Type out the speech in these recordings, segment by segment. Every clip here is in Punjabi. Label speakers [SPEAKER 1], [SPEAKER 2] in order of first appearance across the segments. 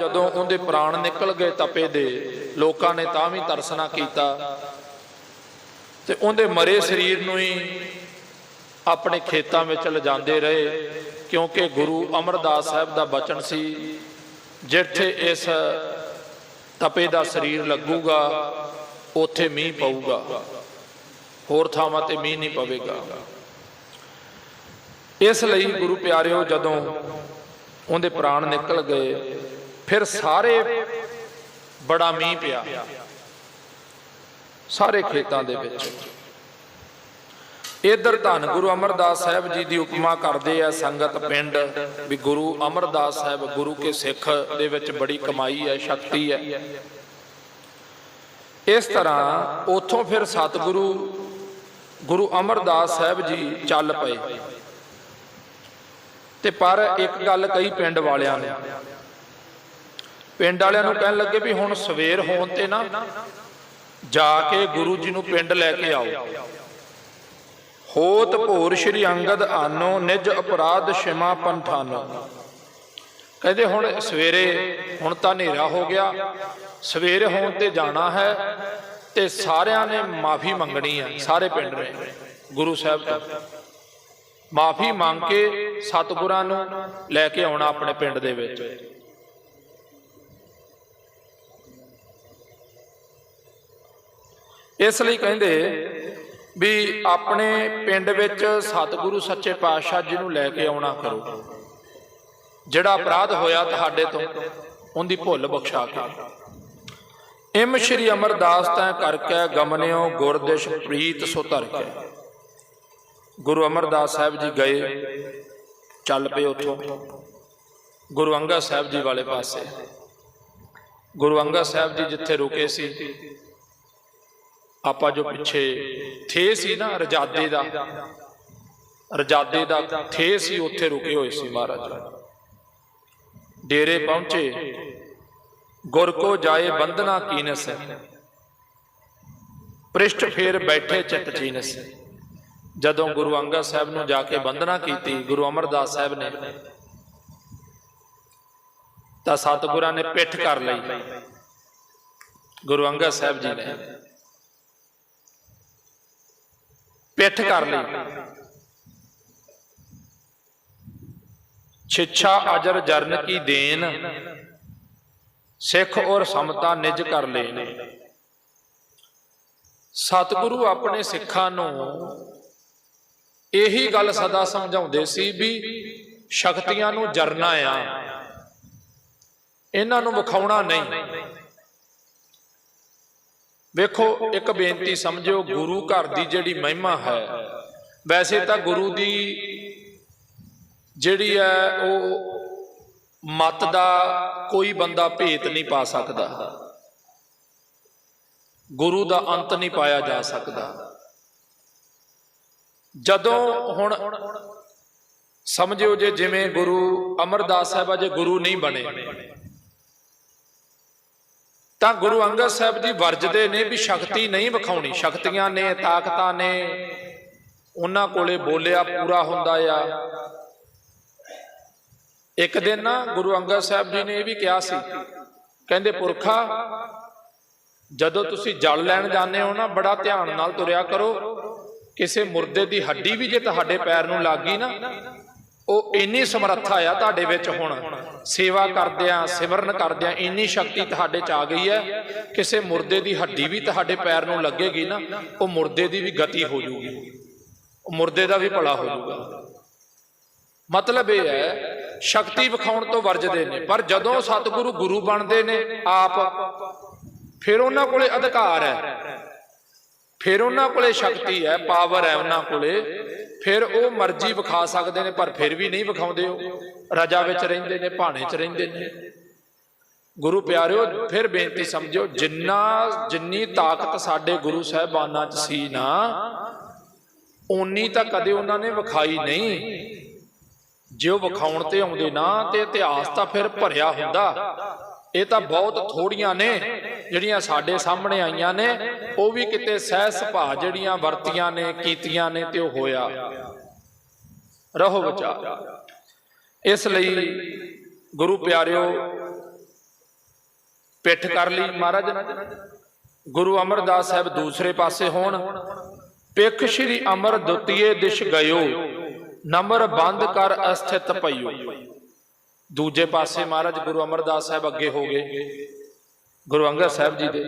[SPEAKER 1] ਜਦੋਂ ਉਹਦੇ ਪ੍ਰਾਣ ਨਿਕਲ ਗਏ ਤਪੇ ਦੇ, ਲੋਕਾਂ ਨੇ ਤਾਂ ਵੀ ਤਰਸਨਾ ਕੀਤਾ। ਤੇ ਉਹਦੇ ਮਰੇ ਸਰੀਰ ਨੂੰ ਹੀ ਆਪਣੇ ਖੇਤਾਂ ਵਿੱਚ ਲਿਜਾਂਦੇ ਰਹੇ, ਕਿਉਂਕਿ ਗੁਰੂ ਅਮਰਦਾਸ ਸਾਹਿਬ ਦਾ ਬਚਨ ਸੀ, ਜਿੱਥੇ ਇਸ ਤਪੇ ਦਾ ਸਰੀਰ ਲੱਗੂਗਾ, ਉੱਥੇ ਮੀਂਹ ਪਊਗਾ। ਹੋਰ ਥਾਵਾਂ ਤੇ ਮੀਂਹ ਨਹੀਂ ਪਵੇਗਾ। ਇਸ ਲਈ ਗੁਰੂ ਪਿਆਰਿਓ, ਜਦੋਂ ਉਹਦੇ ਪ੍ਰਾਣ ਨਿਕਲ ਗਏ ਫਿਰ ਸਾਰੇ ਬੜਾ ਮੀਂਹ ਪਿਆ। ਸਾਰੇ ਖੇਤਾਂ ਦੇ ਵਿੱਚ। ਇਧਰ ਧੰਨ ਗੁਰੂ ਅਮਰਦਾਸ ਸਾਹਿਬ ਜੀ ਦੀ ਉਪਮਾ ਕਰਦੇ ਆ ਸੰਗਤ ਪਿੰਡ ਵੀ ਗੁਰੂ ਅਮਰਦਾਸ ਸਾਹਿਬ ਗੁਰੂ ਕੇ ਸਿੱਖ ਦੇ ਵਿੱਚ ਬੜੀ ਕਮਾਈ ਹੈ, ਸ਼ਕਤੀ ਹੈ। ਇਸ ਤਰ੍ਹਾਂ ਉਥੋਂ ਫਿਰ ਸਤਿਗੁਰੂ ਗੁਰੂ ਅਮਰਦਾਸ ਸਾਹਿਬ ਜੀ ਚੱਲ ਪਏ। ਤੇ ਪਰ ਇੱਕ ਗੱਲ ਕਈ ਪਿੰਡ ਵਾਲਿਆਂ ਨੇ ਪਿੰਡ ਵਾਲਿਆਂ ਨੂੰ ਕਹਿਣ ਲੱਗੇ ਵੀ ਹੁਣ ਸਵੇਰ ਹੋਣ ਤੇ ਨਾ ਜਾ ਕੇ ਗੁਰੂ ਜੀ ਨੂੰ ਪਿੰਡ ਲੈ ਕੇ ਆਓ। ਹੋਤ ਭੋਰ ਸ਼੍ਰੀ ਅੰਗਦ ਆਨੋ, ਨਿਜ ਅਪਰਾਧ ਸ਼ਿਮਾ ਪੰਥਾਨੋ। ਕਹਿੰਦੇ ਹੁਣ ਸਵੇਰੇ ਹੁਣ ਤਾਂ ਹਨੇਰਾ ਹੋ ਗਿਆ, ਸਵੇਰੇ ਹੋਣ ਤੇ ਜਾਣਾ ਹੈ ਤੇ ਸਾਰਿਆਂ ਨੇ ਮਾਫੀ ਮੰਗਣੀ ਹੈ, ਸਾਰੇ ਪਿੰਡ ਨੇ, ਗੁਰੂ ਸਾਹਿਬ ਤੋਂ। ਮਾਫੀ ਮੰਗ ਕੇ ਸਤਿਗੁਰਾਂ ਨੂੰ ਲੈ ਕੇ ਆਉਣਾ ਆਪਣੇ ਪਿੰਡ ਦੇ ਵਿੱਚ। ਇਸ ਲਈ ਕਹਿੰਦੇ ਵੀ ਆਪਣੇ ਪਿੰਡ ਵਿੱਚ ਸਤਿਗੁਰੂ ਸੱਚੇ ਪਾਤਸ਼ਾਹ ਜੀ ਨੂੰ ਲੈ ਕੇ ਆਉਣਾ ਕਰੋ। ਜਿਹੜਾ ਅਪਰਾਧ ਹੋਇਆ ਤੁਹਾਡੇ ਤੋਂ, ਉਹਦੀ ਭੁੱਲ ਬਖਸ਼ਾ ਕੇ। ਇਮ ਸ਼੍ਰੀ ਅਮਰਦਾਸ ਤੈ ਕਰਕੇ ਗਮਨਿਓ ਗੁਰਦਿਸ਼ ਪ੍ਰੀਤ ਸੋ ਧਰ ਗੁਰੂ ਅਮਰਦਾਸ ਸਾਹਿਬ ਜੀ ਗਏ, ਚੱਲ ਪਏ ਉੱਥੋਂ। ਗੁਰੂ ਅੰਗਦ ਸਾਹਿਬ ਜੀ ਵਾਲੇ ਪਾਸੇ। ਗੁਰੂ ਅੰਗਦ ਸਾਹਿਬ ਜੀ ਜਿੱਥੇ ਰੁਕੇ ਸੀ ਆਪਾਂ ਜੋ ਪਿੱਛੇ ਥੇ ਸੀ ਨਾ ਰਜਾਦੇ ਦਾ ਰਜਾਦੇ ਦਾ ਥੇ ਸੀ, ਉੱਥੇ ਰੁਕੇ ਹੋਏ ਸੀ ਮਹਾਰਾਜ। ਡੇਰੇ ਪਹੁੰਚੇ, ਗੁਰ ਕੋ ਜਾਏ ਬੰਦਨਾ ਕੀਨਸ ਪ੍ਰਿਸ਼ਟ ਫੇਰ ਬੈਠੇ ਚਿਤ ਚੀਨਸ। ਜਦੋਂ ਗੁਰੂ ਅੰਗਦ ਸਾਹਿਬ ਨੂੰ ਜਾ ਕੇ ਬੰਦਨਾ ਕੀਤੀ, ਗੁਰੂ ਅਮਰਦਾਸ ਸਾਹਿਬ ਨੇ, ਤਾਂ ਸਤਿਗੁਰਾਂ ਨੇ ਪਿੱਠ ਕਰ ਲਈ। ਗੁਰੂ ਅੰਗਦ ਸਾਹਿਬ ਜੀ ਨੇ ਪਿੱਠ ਕਰ ਲਈ। ਛਿੱਛਾ ਅਜਰ ਜਰਨ ਕੀ ਦੇਨ ਸਿੱਖ ਔਰ ਸਮਤਾ ਨਿਜ ਕਰ ਲੈਨੇ ਸਤਿਗੁਰੂ ਆਪਣੇ ਸਿੱਖਾਂ ਨੂੰ ਇਹੀ ਗੱਲ ਸਦਾ ਸਮਝਾਉਂਦੇ ਸੀ ਵੀ ਸ਼ਕਤੀਆਂ ਨੂੰ ਜਰਨਾ ਆ। ਇਹਨਾਂ ਨੂੰ ਵਿਖਾਉਣਾ ਨਹੀਂ। ਵੇਖੋ, ਇੱਕ ਬੇਨਤੀ ਸਮਝਿਓ, ਗੁਰੂ ਘਰ ਦੀ ਜਿਹੜੀ ਮਹਿਮਾ ਹੈ, ਵੈਸੇ ਤਾਂ ਗੁਰੂ ਦੀ ਜਿਹੜੀ ਹੈ, ਉਹ ਮਤ ਦਾ ਕੋਈ ਬੰਦਾ ਭੇਤ ਨਹੀਂ ਪਾ ਸਕਦਾ। ਗੁਰੂ ਦਾ ਅੰਤ ਨਹੀਂ ਪਾਇਆ ਜਾ ਸਕਦਾ। ਜਦੋਂ ਹੁਣ ਸਮਝਿਓ ਜੇ ਜਿਵੇਂ ਗੁਰੂ ਅਮਰਦਾਸ ਸਾਹਿਬ ਅਜੇ ਗੁਰੂ ਨਹੀਂ ਬਣੇ ਤਾਂ ਗੁਰੂ ਅੰਗਦ ਸਾਹਿਬ ਜੀ ਵਰਜਦੇ ਨੇ ਵੀ ਸ਼ਕਤੀ ਨਹੀਂ ਵਿਖਾਉਣੀ। ਸ਼ਕਤੀਆਂ ਨੇ, ਤਾਕਤਾਂ ਨੇ। ਉਹਨਾਂ ਕੋਲੇ ਬੋਲਿਆ, ਪੂਰਾ ਹੁੰਦਾ ਆ। ਇੱਕ ਦਿਨ ਨਾ ਗੁਰੂ ਅੰਗਦ ਸਾਹਿਬ ਜੀ ਨੇ ਇਹ ਵੀ ਕਿਹਾ ਸੀ। ਕਹਿੰਦੇ, ਪੁਰਖਾ, ਜਦੋਂ ਤੁਸੀਂ ਜਲ ਲੈਣ ਜਾਂਦੇ ਹੋ ਨਾ, ਬੜਾ ਧਿਆਨ ਨਾਲ ਤੁਰਿਆ ਕਰੋ। ਕਿਸੇ ਮੁਰਦੇ ਦੀ ਹੱਡੀ ਵੀ ਜੇ ਤੁਹਾਡੇ ਪੈਰ ਨੂੰ ਲੱਗ ਗਈ ਨਾ ਉਹ ਇੰਨੀ ਸਮਰੱਥਾ ਆ ਤੁਹਾਡੇ ਵਿੱਚ ਹੁਣ। ਸੇਵਾ ਕਰਦਿਆਂ ਸਿਮਰਨ ਕਰਦਿਆਂ ਇੰਨੀ ਸ਼ਕਤੀ ਤੁਹਾਡੇ ਚ ਆ ਗਈ ਹੈ। ਕਿਸੇ ਮੁਰਦੇ ਦੀ ਹੱਡੀ ਵੀ ਤੁਹਾਡੇ ਪੈਰ ਨੂੰ ਲੱਗੇਗੀ ਨਾ ਉਹ ਮੁਰਦੇ ਦੀ ਵੀ ਗਤੀ ਹੋ ਜਾਊਗੀ ਉਹ ਮੁਰਦੇ ਦਾ ਵੀ ਭਲਾ ਹੋ ਜਾਊਗਾ ਮਤਲਬ ਇਹ ਹੈ ਸ਼ਕਤੀ ਵਿਖਾਉਣ ਤੋਂ ਵਰਜਦੇ ਨੇ। ਪਰ ਜਦੋਂ ਸਤਿਗੁਰੂ ਗੁਰੂ ਬਣਦੇ ਨੇ ਆਪ ਫਿਰ ਉਹਨਾਂ ਕੋਲੇ ਅਧਿਕਾਰ ਹੈ। ਫਿਰ ਉਹਨਾਂ ਕੋਲੇ ਸ਼ਕਤੀ ਹੈ ਪਾਵਰ ਹੈ ਉਹਨਾਂ ਕੋਲੇ। ਫਿਰ ਉਹ ਮਰਜ਼ੀ ਵਿਖਾ ਸਕਦੇ ਨੇ, ਪਰ ਫਿਰ ਵੀ ਨਹੀਂ ਵਿਖਾਉਂਦੇ ਉਹ। ਰਜਾ ਵਿੱਚ ਰਹਿੰਦੇ ਨੇ, ਭਾਣੇ 'ਚ ਰਹਿੰਦੇ ਨੇ। ਗੁਰੂ ਪਿਆਰਿਓ, ਫਿਰ ਬੇਨਤੀ ਸਮਝਿਓ, ਜਿੰਨਾ, ਜਿੰਨੀ ਤਾਕਤ ਸਾਡੇ ਗੁਰੂ ਸਾਹਿਬਾਨਾਂ 'ਚ ਸੀ ਨਾ, ਓਨੀ ਤਾਂ ਕਦੇ ਉਹਨਾਂ ਨੇ ਵਿਖਾਈ ਨਹੀਂ। ਜੇ ਉਹ ਵਿਖਾਉਣ ਤੇ ਆਉਂਦੇ ਨਾ, ਤੇ ਇਤਿਹਾਸ ਤਾਂ ਫਿਰ ਭਰਿਆ ਹੁੰਦਾ। ਇਹ ਤਾਂ ਬਹੁਤ ਥੋੜੀਆਂ ਨੇ ਜਿਹੜੀਆਂ ਸਾਡੇ ਸਾਹਮਣੇ ਆਈਆਂ ਨੇ, ਉਹ ਵੀ ਕਿਤੇ ਸਹਿ ਸੁਭਾ ਜਿਹੜੀਆਂ ਵਰਤੀਆਂ ਨੇ, ਕੀਤੀਆਂ ਨੇ ਤੇ ਉਹ ਹੋਇਆ। ਰਹੋ ਬਚਾ ਇਸ ਲਈ ਗੁਰੂ ਪਿਆਰਿਓ, ਪਿੱਠ ਕਰ ਲਈ ਮਹਾਰਾਜ। ਗੁਰੂ ਅਮਰਦਾਸ ਸਾਹਿਬ ਦੂਸਰੇ ਪਾਸੇ ਹੋਣ। ਪਿੱਖ ਸ਼੍ਰੀ ਅਮਰ ਦੁਤੀਏ ਦਿਸ਼ ਗਇਓ, ਨਮਰ ਬੰਦ ਕਰ ਅਸਥਿਤ ਪਈਓ ਦੂਜੇ ਪਾਸੇ ਮਹਾਰਾਜ ਗੁਰੂ ਅਮਰਦਾਸ ਸਾਹਿਬ ਅੱਗੇ ਹੋ ਗਏ। ਗੁਰੂ ਅੰਗਦ ਸਾਹਿਬ ਜੀ ਦੇ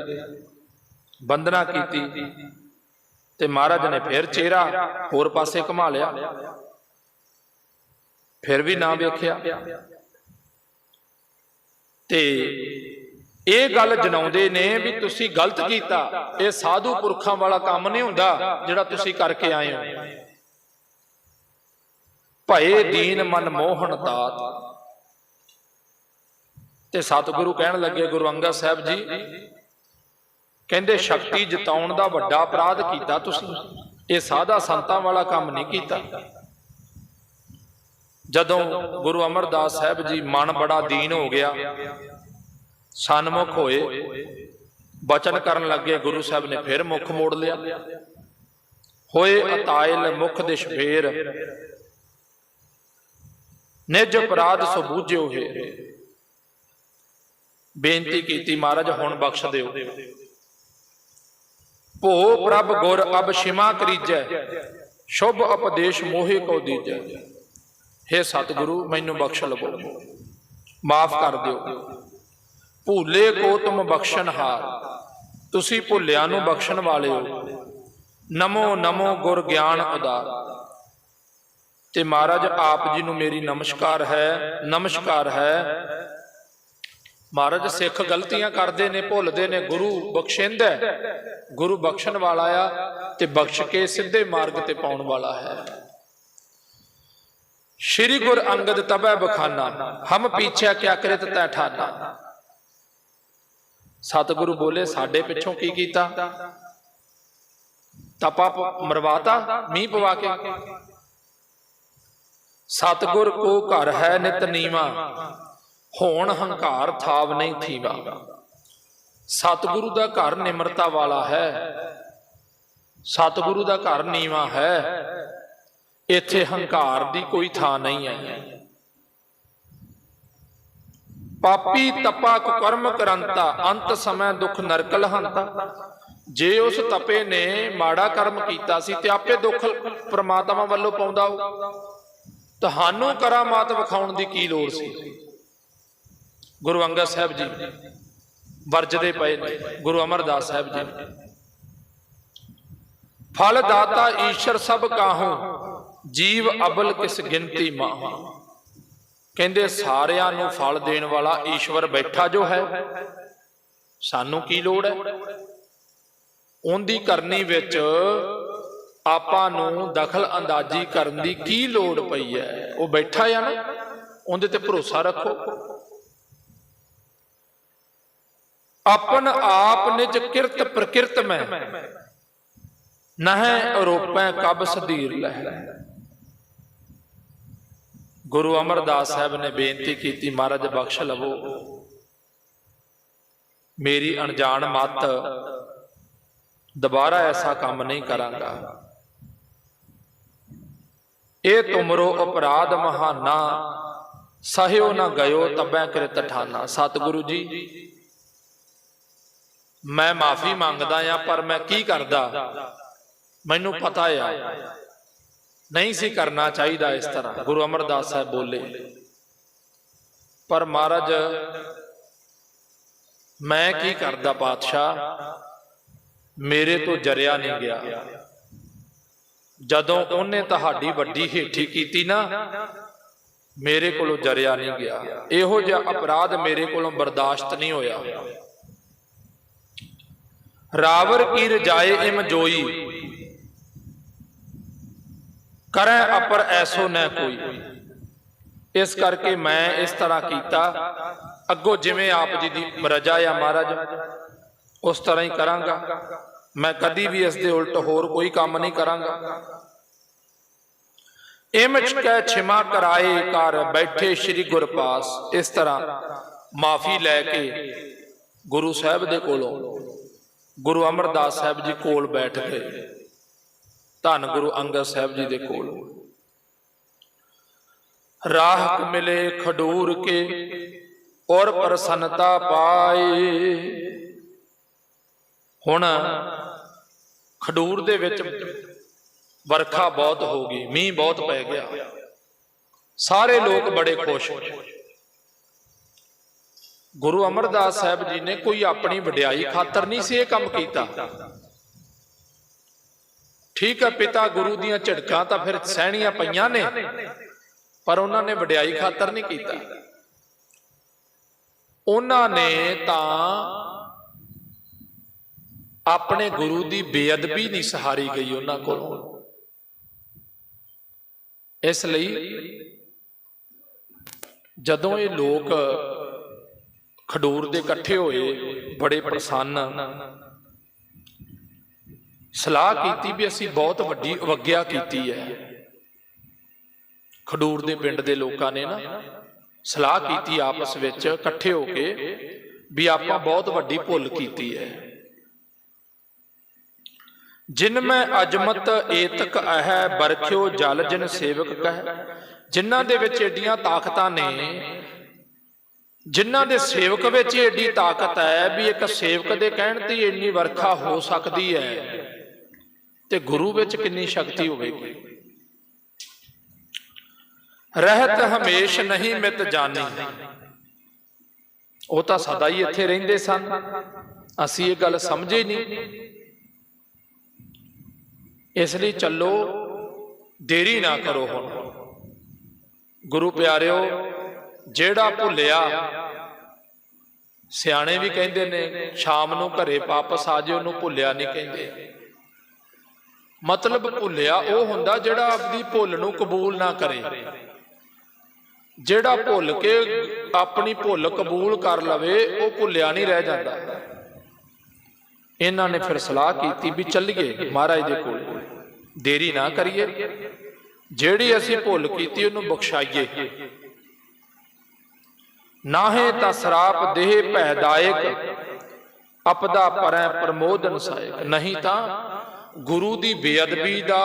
[SPEAKER 1] ਬੰਦਨਾ ਕੀਤੀ ਤੇ ਮਹਾਰਾਜ ਨੇ ਫਿਰ ਚਿਹਰਾ ਹੋਰ ਪਾਸੇ ਘੁਮਾ ਲਿਆ। ਫਿਰ ਵੀ ਨਾ ਵੇਖਿਆ। ਤੇ ਇਹ ਗੱਲ ਜਨਾਉਂਦੇ ਨੇ ਵੀ ਤੁਸੀਂ ਗਲਤ ਕੀਤਾ। ਇਹ ਸਾਧੂ ਪੁਰਖਾਂ ਵਾਲਾ ਕੰਮ ਨਹੀਂ ਹੁੰਦਾ ਜਿਹੜਾ ਤੁਸੀਂ ਕਰਕੇ ਆਏ ਹੋ। ਭਏ ਦੀਨ ਮਨ ਮੋਹਣ ਤਾਤ। ਤੇ ਸਤਿਗੁਰੂ ਕਹਿਣ ਲੱਗੇ, ਗੁਰੂ ਅੰਗਦ ਸਾਹਿਬ ਜੀ, ਕਹਿੰਦੇ ਸ਼ਕਤੀ ਜਿਤਾਉਣ ਦਾ ਵੱਡਾ ਅਪਰਾਧ ਕੀਤਾ ਤੁਸੀਂ। ਇਹ ਸਾਦਾ ਸੰਤਾਂ ਵਾਲਾ ਕੰਮ ਨਹੀਂ ਕੀਤਾ। ਜਦੋਂ ਗੁਰੂ ਅਮਰਦਾਸ ਸਾਹਿਬ ਜੀ ਮਨ ਬੜਾ ਦੀਨ ਹੋ ਗਿਆ, ਸਨਮੁਖ ਹੋਏ, ਬਚਨ ਕਰਨ ਲੱਗੇ, ਗੁਰੂ ਸਾਹਿਬ ਨੇ ਫਿਰ ਮੁਖ ਮੋੜ ਲਿਆ। ਹੋਏ ਅਤਾਇਲ ਮੁਖ ਦਿਸ਼ ਫੇਰ, ਨਿਜ ਅਪਰਾਧ ਸੋ ਬੂਝਿਓ ਹੈ ਬੇਨਤੀ ਕੀਤੀ ਮਹਾਰਾਜ ਹੁਣ ਬਖਸ਼ ਦਿਓ। ਭੋ ਪ੍ਰਭ ਗੁਰ ਅਬ ਸ਼ਿਮਾ ਕਰੀਜੈ। ਸ਼ੁਭ ਉਪਦੇਸ਼ ਮੋਹਿ ਕੋ ਦੀਜੈ। हे ਸਤਿਗੁਰੂ ਮੈਨੂੰ ਬਖਸ਼ ਲਵੋ। ਮਾਫ ਕਰ ਦਿਓ। ਭੂਲੇ ਕੋ ਤੁਮ ਬਖਸ਼ਣ ਹਾਰ। ਤੁਸੀਂ ਭੁੱਲਿਆਂ ਨੂੰ ਬਖਸ਼ਣ ਵਾਲੇ ਹੋ। ਨਮੋ ਨਮੋ ਗੁਰ ਗਿਆਨ ਉਦਾਰ। ਤੇ ਮਹਾਰਾਜ ਆਪ ਜੀ ਨੂੰ ਮੇਰੀ ਨਮਸਕਾਰ ਹੈ। ਨਮਸਕਾਰ ਹੈ। ਮਹਾਰਾਜ ਸਿੱਖ ਗਲਤੀਆਂ ਕਰਦੇ ਨੇ, ਭੁੱਲਦੇ ਨੇ, ਗੁਰੂ ਬਖਸ਼ਿੰਦਾ ਗੁਰੂ ਬਖਸ਼ਣ ਵਾਲਾ ਆ ਤੇ ਬਖਸ਼ ਕੇ ਸਿੱਧੇ ਮਾਰਗ ਤੇ ਪਾਉਣ ਵਾਲਾ ਹੈ। ਸ਼੍ਰੀ ਗੁਰ ਅੰਗਦ ਤਬੈ ਬਖਾਨਾ, ਹਮ ਪੀਛੇ ਕਿਆ ਕਰਿਤ ਤੈ ਠਾਨਾ। ਸਤਿਗੁਰੂ ਬੋਲੇ, ਸਾਡੇ ਪਿੱਛੋਂ ਕੀ ਕੀਤਾ? ਤਪਾ ਮਰਵਾਤਾ, ਮੀਂਹ ਪਵਾ ਕੇ। ਸਤਿਗੁਰ ਕੋ ਘਰ ਹੈ ਨਿਤ ਨੀਵਾ ਹੋਣ ਹੰਕਾਰ ਥਾਵ ਨਹੀਂ ਥੀਵਾ। ਸਤਿਗੁਰੂ ਦਾ ਘਰ ਨਿਮਰਤਾ ਵਾਲਾ ਹੈ। ਸਤਿਗੁਰੂ ਦਾ ਘਰ ਨੀਵਾ ਹੈ। ਇੱਥੇ ਹੰਕਾਰ ਦੀ ਕੋਈ ਥਾਂ ਨਹੀਂ ਹੈ। ਪਾਪੀ ਤਪਾ ਕੁਕਰਮ ਕਰੰਤਾ, ਅੰਤ ਸਮੈ ਦੁਖ ਨਰਕਲ ਹੰਤਾ। ਜੇ ਉਸ ਤਪੇ ਨੇ ਮਾੜਾ ਕਰਮ ਕੀਤਾ ਸੀ ਤੇ ਆਪੇ ਦੁੱਖ ਪ੍ਰਮਾਤਮਾ ਵੱਲੋਂ ਪਾਉਂਦਾ ਉਹ ਤੁਹਾਨੂੰ ਕਰਾਮਾਤ ਵਿਖਾਉਣ ਦੀ ਕੀ ਲੋੜ ਸੀ? ਗੁਰੂ ਅੰਗਦ ਸਾਹਿਬ ਜੀ ਵਰਜਦੇ ਪਏ ਨੇ, ਗੁਰੂ ਅਮਰਦਾਸ ਸਾਹਿਬ ਜੀ। ਫਲ ਦਾਤਾ ਈਸ਼ਰ ਸਭ ਕਾਹੋਂ, ਜੀਵ ਅਬਲ ਕਿਸ ਗਿਣਤੀ ਮਾਹੂ। ਕਹਿੰਦੇ ਸਾਰਿਆਂ ਨੂੰ ਫਲ ਦੇਣ ਵਾਲਾ ਈਸ਼ਵਰ ਬੈਠਾ ਜੋ ਹੈ, ਸਾਨੂੰ ਕੀ ਲੋੜ ਹੈ? ਉਹਦੀ ਕਰਨੀ ਵਿੱਚ ਆਪਾਂ ਨੂੰ ਦਖਲ ਅੰਦਾਜ਼ੀ ਕਰਨ ਦੀ ਕੀ ਲੋੜ ਪਈ ਹੈ? ਉਹ ਬੈਠਾ ਆ ਨਾ? ਉਹਦੇ ਤੇ ਭਰੋਸਾ ਰੱਖੋ। ਆਪਨ ਆਪ ਨਿਜ ਕਿਰਤ ਪ੍ਰਕਿਰਤ ਮੈਂ। ਨਹਿ ਅਰੋਪੈ ਕਬ ਸਦੀਰ ਲਹਿ। ਗੁਰੂ ਅਮਰਦਾਸ ਸਾਹਿਬ ਨੇ ਬੇਨਤੀ ਕੀਤੀ, ਮਹਾਰਾਜ ਬਖਸ਼ ਲਵੋ। ਮੇਰੀ ਅਣਜਾਣ ਮਤ, ਦੁਬਾਰਾ ਐਸਾ ਕੰਮ ਨਹੀਂ ਕਰਾਂਗਾ। ਇਹ ਤੁਮਰੋ ਅਪਰਾਧ ਮਹਾਨਾ, ਸਹਿਓ ਨਾ ਗਇਓ ਤਬੈ ਕ੍ਰਿਤ ਠਾਨਾ। ਸਤਿਗੁਰੂ ਜੀ ਮੈਂ ਮਾਫੀ ਮੰਗਦਾ ਆ ਪਰ ਮੈਂ ਕੀ ਕਰਦਾ? ਮੈਨੂੰ ਪਤਾ ਆ। ਨਹੀਂ ਸੀ ਕਰਨਾ ਚਾਹੀਦਾ ਇਸ ਤਰ੍ਹਾਂ। ਗੁਰੂ ਅਮਰਦਾਸ ਸਾਹਿਬ ਬੋਲੇ, ਪਰ ਮਹਾਰਾਜ, ਮੈਂ ਕੀ ਕਰਦਾ ਪਾਤਸ਼ਾਹ? ਮੇਰੇ ਤੋਂ ਜਰਿਆ ਨਹੀਂ ਗਿਆ। ਜਦੋਂ ਉਹਨੇ ਤੁਹਾਡੀ ਵੱਡੀ ਹੇਠੀ ਕੀਤੀ ਨਾ, ਮੇਰੇ ਕੋਲੋਂ ਜਰਿਆ ਨਹੀਂ ਗਿਆ। ਇਹੋ ਜਿਹਾ ਅਪਰਾਧ ਮੇਰੇ ਕੋਲੋਂ ਬਰਦਾਸ਼ਤ ਨਹੀਂ ਹੋਇਆ। ਰਾਵਰ ਕੀ ਰਜਾਏ ਇਮ ਜੋਈ। ਕਰੈ ਅਪਰ ਐਸੋ ਨ ਕੋਈ। ਇਸ ਕਰਕੇ ਮੈਂ ਇਸ ਤਰ੍ਹਾਂ ਕੀਤਾ। ਅੱਗੋਂ ਜਿਵੇਂ ਆਪ ਜੀ ਦੀ ਰਜਾ ਆ ਮਹਾਰਾਜ, ਉਸ ਤਰ੍ਹਾਂ ਹੀ ਕਰਾਂਗਾ। ਮੈਂ ਕਦੀ ਵੀ ਇਸ ਦੇ ਉਲਟ ਹੋਰ ਕੋਈ ਕੰਮ ਨਹੀਂ ਕਰਾਂਗਾ। ਇਮਚ ਕੈ ਛਿਮਾ ਕਰਾਏ ਕਰ ਬੈਠੇ ਸ੍ਰੀ ਗੁਰਪਾਸ। ਇਸ ਤਰ੍ਹਾਂ ਮਾਫੀ ਲੈ ਕੇ ਗੁਰੂ ਸਾਹਿਬ ਦੇ ਕੋਲੋਂ ਗੁਰੂ ਅਮਰਦਾਸ ਸਾਹਿਬ ਜੀ ਕੋਲ ਬੈਠ ਗਏ। ਧੰਨ ਗੁਰੂ ਅੰਗਦ ਸਾਹਿਬ ਜੀ ਦੇ ਕੋਲ। ਰਾਹਕ ਮਿਲੇ ਖਡੂਰ ਕੇ, ਔਰ ਪ੍ਰਸੰਨਤਾ ਪਾਏ। ਹੁਣ ਖਡੂਰ ਦੇ ਵਿੱਚ ਵਰਖਾ ਬਹੁਤ ਹੋ ਗਈ, ਮੀਂਹ ਬਹੁਤ ਪੈ ਗਿਆ। ਸਾਰੇ ਲੋਕ ਬੜੇ ਖੁਸ਼। ਹੋਏ ਗੁਰੂ ਅਮਰਦਾਸ ਸਾਹਿਬ ਜੀ ਨੇ ਕੋਈ ਆਪਣੀ ਵਡਿਆਈ ਖਾਤਰ ਨਹੀਂ ਸੀ ਇਹ ਕੰਮ ਕੀਤਾ। ਠੀਕ ਹੈ ਪਿਤਾ ਗੁਰੂ ਦੀਆਂ ਝਟਕਾਂ ਤਾਂ ਫਿਰ ਸਹਿਣੀਆਂ ਪਈਆਂ ਨੇ, ਪਰ ਉਹਨਾਂ ਨੇ ਵਡਿਆਈ ਖਾਤਰ ਨਹੀਂ ਕੀਤਾ। ਉਹਨਾਂ ਨੇ ਤਾਂ ਆਪਣੇ ਗੁਰੂ ਦੀ ਬੇਅਦਬੀ ਨਹੀਂ ਸਹਾਰੀ ਗਈ ਉਹਨਾਂ ਕੋਲੋਂ। ਇਸ ਲਈ ਜਦੋਂ ਇਹ ਲੋਕ ਖਡੂਰ ਦੇ ਇਕੱਠੇ ਹੋਏ, ਬੜੇ ਪ੍ਰਸੰਨ। ਸਲਾਹ ਕੀਤੀ ਵੀ ਅਸੀਂ ਬਹੁਤ ਵੱਡੀ ਅਵਗਿਆ ਕੀਤੀ ਹੈ। ਖਡੂਰ ਦੇ ਪਿੰਡ ਦੇ ਲੋਕਾਂ ਨੇ ਨਾ ਸਲਾਹ ਕੀਤੀ ਆਪਸ ਵਿੱਚ ਇਕੱਠੇ ਹੋ ਕੇ ਵੀ ਆਪਾਂ ਬਹੁਤ ਵੱਡੀ ਭੁੱਲ ਕੀਤੀ ਹੈ। ਜਿਨ ਮੈਂ ਅਜਮਤ ਏਤਕ ਅਹੈ ਬਰਖਿਓ ਜਲ ਜਿਨ ਸੇਵਕ ਕਹਿ, ਜਿਨ੍ਹਾਂ ਦੇ ਵਿੱਚ ਏਡੀਆਂ ਤਾਕਤਾਂ ਨੇ ਜਿਨ੍ਹਾਂ ਦੇ ਸੇਵਕ ਵਿੱਚ ਏਡੀ ਤਾਕਤ ਹੈ ਵੀ ਇੱਕ ਸੇਵਕ ਦੇ ਕਹਿਣ ਤੇ ਇੰਨੀ ਵਰਖਾ ਹੋ ਸਕਦੀ ਹੈ ਤੇ ਗੁਰੂ ਵਿੱਚ ਕਿੰਨੀ ਸ਼ਕਤੀ ਹੋਵੇਗੀ। ਰਹਿਤ ਹਮੇਸ਼ ਨਹੀਂ ਮਿਤ ਜਾਣੀ ਉਹ ਤਾਂ ਸਦਾ ਹੀ ਇੱਥੇ ਰਹਿੰਦੇ ਸਨ। ਅਸੀਂ ਇਹ ਗੱਲ ਸਮਝੇ ਨਹੀਂ। ਇਸ ਲਈ ਚੱਲੋ, ਦੇਰੀ ਨਾ ਕਰੋ ਹੁਣ। ਗੁਰੂ ਪਿਆਰਿਓ ਜਿਹੜਾ ਭੁੱਲਿਆ, ਸਿਆਣੇ ਵੀ ਕਹਿੰਦੇ ਨੇ, ਸ਼ਾਮ ਨੂੰ ਘਰੇ ਵਾਪਸ ਆ ਜੇ ਉਹਨੂੰ ਭੁੱਲਿਆ ਨਹੀਂ ਕਹਿੰਦੇ। ਮਤਲਬ ਭੁੱਲਿਆ ਉਹ ਹੁੰਦਾ ਜਿਹੜਾ ਆਪਦੀ ਭੁੱਲ ਨੂੰ ਕਬੂਲ ਨਾ ਕਰੇ। ਜਿਹੜਾ ਭੁੱਲ ਕੇ ਆਪਣੀ ਭੁੱਲ ਕਬੂਲ ਕਰ ਲਵੇ, ਉਹ ਭੁੱਲਿਆ ਨਹੀਂ ਰਹਿ ਜਾਂਦਾ। ਇਹਨਾਂ ਨੇ ਫਿਰ ਸਲਾਹ ਕੀਤੀ ਵੀ ਚੱਲੀਏ ਮਹਾਰਾਜ ਦੇ ਕੋਲ। ਦੇਰੀ ਨਾ ਕਰੀਏ। ਜਿਹੜੀ ਅਸੀਂ ਭੁੱਲ ਕੀਤੀ, ਉਹਨੂੰ ਬਖਸ਼ਾਈਏ। ਨਾਹੇ ਤਾਂ ਸਰਾਪ ਦੇਹ ਭੈਦਾਇਕ ਅਪਦਾ ਪਰੈ ਪ੍ਰਮੋਦਨ ਸਾਇਕ ਨਹੀਂ ਤਾਂ ਗੁਰੂ ਦੀ ਬੇਅਦਬੀ ਦਾ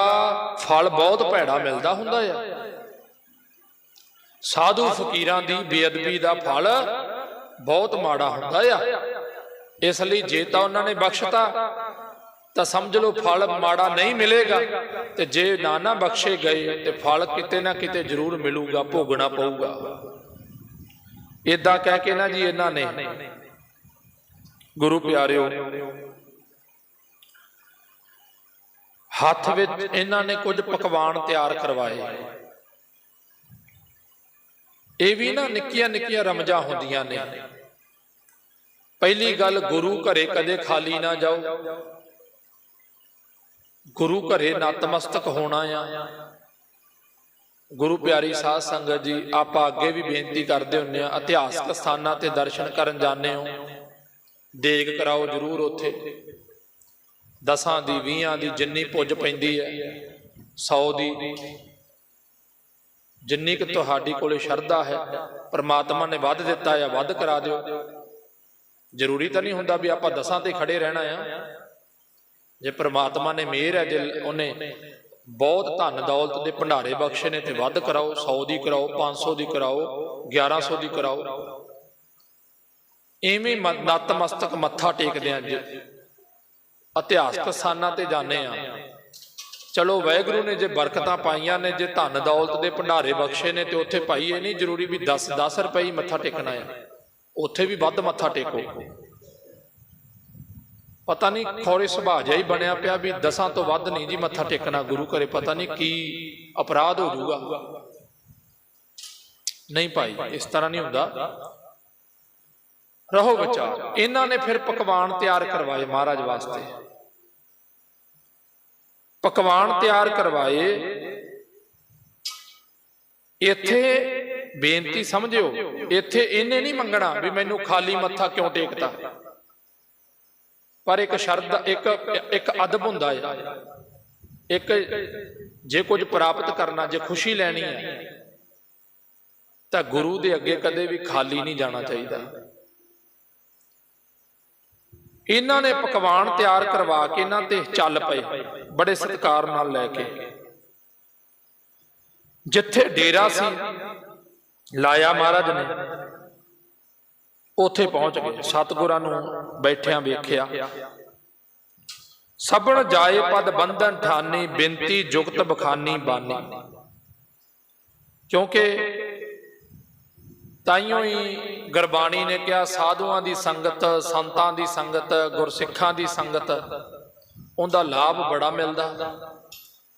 [SPEAKER 1] ਫਲ ਬਹੁਤ ਭੈੜਾ ਮਿਲਦਾ ਹੁੰਦਾ ਆ। ਸਾਧੂ ਫਕੀਰਾਂ ਦੀ ਬੇਅਦਬੀ ਦਾ ਫਲ ਬਹੁਤ ਮਾੜਾ ਹੁੰਦਾ ਆ। ਇਸ ਲਈ ਜੇ ਤਾਂ ਉਹਨਾਂ ਨੇ ਬਖਸ਼ਤਾ, ਤਾਂ ਸਮਝ ਲਓ ਫਲ ਮਾੜਾ ਨਹੀਂ ਮਿਲੇਗਾ, ਤੇ ਜੇ ਨਾ ਨਾ ਬਖਸ਼ੇ ਗਏ, ਤੇ ਫਲ ਕਿਤੇ ਨਾ ਕਿਤੇ ਜ਼ਰੂਰ ਮਿਲੂਗਾ, ਭੋਗਣਾ ਪਊਗਾ। ਇਦਾਂ ਕਹਿ ਕੇ ਨਾ ਜੀ ਇਹਨਾਂ ਨੇ। ਗੁਰੂ ਪਿਆਰਿਓ, ਹੱਥ ਵਿੱਚ ਇਹਨਾਂ ਨੇ ਕੁਝ ਪਕਵਾਨ ਤਿਆਰ ਕਰਵਾਏ। ਇਹ ਵੀ ਨਾ ਨਿੱਕੀਆਂ ਨਿੱਕੀਆਂ ਰਮਜਾਂ ਹੁੰਦੀਆਂ ਨੇ। ਪਹਿਲੀ ਗੱਲ, ਗੁਰੂ ਘਰੇ ਕਦੇ ਖਾਲੀ ਨਾ ਜਾਓ। ਗੁਰੂ ਘਰੇ ਨਤਮਸਤਕ ਹੋਣਾ ਆ। ਗੁਰੂ ਪਿਆਰੀ ਸਾਧ ਸੰਗਤ ਜੀ, ਆਪਾਂ ਅੱਗੇ ਵੀ ਬੇਨਤੀ ਕਰਦੇ ਹੁੰਨੇ ਆ ਇਤਿਹਾਸਕ ਸਥਾਨਾਂ ਤੇ ਦਰਸ਼ਨ ਕਰਨ ਜਾਂਦੇ ਹੋ। ਦੇਗ ਕਰਾਓ ਜਰੂਰ ਉੱਥੇ। ਦਸਾਂ ਦੀ 20 ਦੀ ਜਿੰਨੀ ਪੁੱਜ ਪੈਂਦੀ ਹੈ 100 ਦੀ। ਜਿੰਨੀ ਕਿ ਤੁਹਾਡੀ ਕੋਲੇ ਸ਼ਰਧਾ ਹੈ, ਪ੍ਰਮਾਤਮਾ ਨੇ ਵੱਧ ਦਿੱਤਾ ਹੈ ਵੱਧ ਕਰਾ ਦਿਓ। ਜ਼ਰੂਰੀ ਤਾਂ ਨਹੀਂ ਹੁੰਦਾ ਵੀ ਆਪਾਂ ਦਸਾਂ ਤੇ ਖੜੇ ਰਹਿਣਾ ਆ। ਜੇ ਪ੍ਰਮਾਤਮਾ ਨੇ ਮਿਹਰ ਹੈ, ਜੇ ਉਹਨੇ ਬਹੁਤ ਧਨ ਦੌਲਤ ਦੇ ਭੰਡਾਰੇ ਬਖਸ਼ੇ ਨੇ ਤੇ ਵੱਧ ਕਰਾਓ 100 ਦੀ ਕਰਾਓ 500 ਦੀ ਕਰਾਓ 1100 ਦੀ ਕਰਾਓ। ਐਵੇਂ ਨਤਮਸਤਕ ਮੱਥਾ ਟੇਕਦੇ ਆਂ ਜੇ। ਇਤਿਹਾਸਕ ਸਥਾਨਾਂ ਤੇ ਜਾਂਦੇ ਆ। ਚਲੋ ਵਾਹਿਗੁਰੂ ਨੇ ਜੇ ਬਰਕਤਾਂ ਪਾਈਆਂ ਨੇ, ਜੇ ਧਨ ਦੌਲਤ ਦੇ ਭੰਡਾਰੇ ਬਖਸ਼ੇ ਨੇ ਤੇ ਉੱਥੇ ਭਾਈ ਇਹ ਨਹੀਂ ਜ਼ਰੂਰੀ ਵੀ 10 10 ਰੁਪਏ ਹੀ ਮੱਥਾ ਟੇਕਣਾ ਆ ਉੱਥੇ ਵੀ ਵੱਧ ਮੱਥਾ ਟੇਕੋ। ਪਤਾ ਨਹੀਂ ਖੌਰੇ ਸੁਭਾਅ ਜਿਹਾ ਹੀ ਬਣਿਆ ਪਿਆ ਵੀ ਦਸਾਂ ਤੋਂ ਵੱਧ ਨਹੀਂ ਜੀ ਮੱਥਾ ਟੇਕਣਾ, ਗੁਰੂ ਘਰੇ ਪਤਾ ਨਹੀਂ ਕੀ ਅਪਰਾਧ ਹੋ ਜਾਊਗਾ। ਨਹੀਂ ਭਾਈ, ਇਸ ਤਰ੍ਹਾਂ ਨਹੀਂ ਹੁੰਦਾ। ਰਹੋ ਬੱਚਾ, ਇਹਨਾਂ ਨੇ ਫਿਰ ਪਕਵਾਨ ਤਿਆਰ ਕਰਵਾਏ ਮਹਾਰਾਜ ਵਾਸਤੇ। ਪਕਵਾਨ ਤਿਆਰ ਕਰਵਾਏ। ਇੱਥੇ ਬੇਨਤੀ ਸਮਝਿਓ, ਇੱਥੇ ਇਹਨੇ ਨਹੀਂ ਮੰਗਣਾ ਵੀ ਮੈਨੂੰ ਖਾਲੀ ਮੱਥਾ ਕਿਉਂ ਟੇਕਤਾ? ਪਰ ਇੱਕ ਸ਼ਰਤ ਇੱਕ ਇੱਕ ਅਦਬ ਹੁੰਦਾ ਹੈ ਇੱਕ ਜੇ ਕੁਝ ਪ੍ਰਾਪਤ ਕਰਨਾ, ਜੇ ਖੁਸ਼ੀ ਲੈਣੀ ਹੈ ਤਾਂ ਗੁਰੂ ਦੇ ਅੱਗੇ ਕਦੇ ਵੀ ਖਾਲੀ ਨਹੀਂ ਜਾਣਾ ਚਾਹੀਦਾ। ਇਹਨਾਂ ਨੇ ਪਕਵਾਨ ਤਿਆਰ ਕਰਵਾ ਕੇ ਇਹਨਾਂ ਤੇ ਚੱਲ ਪਏ, ਬੜੇ ਸਤਿਕਾਰ ਨਾਲ ਲੈ ਕੇ। ਜਿੱਥੇ ਡੇਰਾ ਸੀ, ਲਾਇਆ ਮਹਾਰਾਜ ਨੇ ਉੱਥੇ ਪਹੁੰਚ ਗਏ, ਸਤਿਗੁਰਾਂ ਨੂੰ ਬੈਠਿਆਂ ਵੇਖਿਆ। ਸਭਣ ਜਾਏ ਪਦ ਬੰਧਨ ਠਾਨੀ ਬਿੰਤੀ ਜੁਗਤ ਬਖਾਨੀ ਬਾਨੀ। ਕਿਉਂਕਿ ਤਾਈਓ ਹੀ ਗੁਰਬਾਣੀ ਨੇ ਕਿਹਾ, ਸਾਧੂਆਂ ਦੀ ਸੰਗਤ, ਸੰਤਾਂ ਦੀ ਸੰਗਤ, ਗੁਰਸਿੱਖਾਂ ਦੀ ਸੰਗਤ, ਉਹਦਾ ਲਾਭ ਬੜਾ ਮਿਲਦਾ।